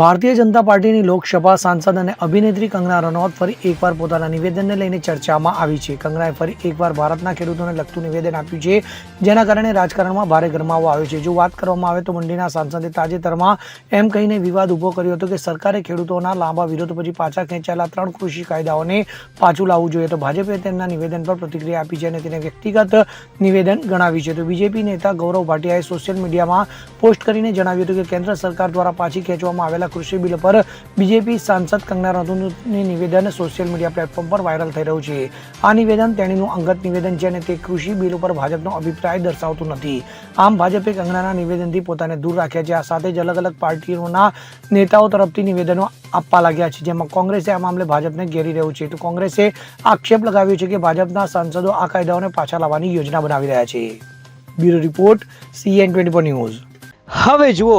ભારતીય જનતા પાર્ટીની લોકસભા સાંસદ અને અભિનેત્રી કંગના રનૌત ફરી એકવાર પોતાના નિવેદનને લઈને ચર્ચામાં આવી છે. કંગનાએ ફરી એકવાર ભારતના ખેડૂતોને લગતું નિવેદન આપ્યું છે, જેના કારણે રાજકારણમાં ભારે ગરમાવો આવ્યો છે. જો વાત કરવામાં આવે તો મંડીના સાંસદે તાજેતરમાં એમ કહીને વિવાદ ઊભો કર્યો હતો કે સરકારે ખેડૂતોના લાંબા વિરોધ પછી પાછા ખેંચાયેલા ત્રણ કૃષિ કાયદાઓને પાછું લાવવું જોઈએ. તો ભાજપે તેમના નિવેદન પર પ્રતિક્રિયા આપી છે અને તેને વ્યક્તિગત નિવેદન ગણાવ્યું છે. તો બીજેપી નેતા ગૌરવ ભાટિયાએ સોશિયલ મીડિયામાં પોસ્ટ કરીને જણાવ્યું હતું કે કેન્દ્ર સરકાર દ્વારા પાછી ખેંચવામાં આવેલા કૃષિ બિલ પર બીજેપી સાંસદ કંગના રનૌતનું નિવેદન સોશિયલ મીડિયા પ્લેટફોર્મ પર વાયરલ થઈ રહ્યું છે. આ નિવેદન તેણીનું અંગત નિવેદન છે અને તે કૃષિ બિલ ઉપર ભાજપનો અભિપ્રાય દર્શાવતું નથી. આમ ભાજપે કંગનાના નિવેદનથી પોતાને દૂર રાખ્યા છે. આ સાથે જ અલગ અલગ પાર્ટીઓના નેતાઓ તરફથી નિવેદનો આપવા લાગ્યા છે, જેમાં કોંગ્રેસે આ મામલે ભાજપને ઘેરી રહ્યું છે. તો કોંગ્રેસે આક્ષેપ લગાવ્યો છે કે ભાજપના સાંસદો આ કાયદાઓને પાછા લાવવાની યોજના બનાવી રહ્યા છે. Bureau report CN twenty news. હવે જુઓ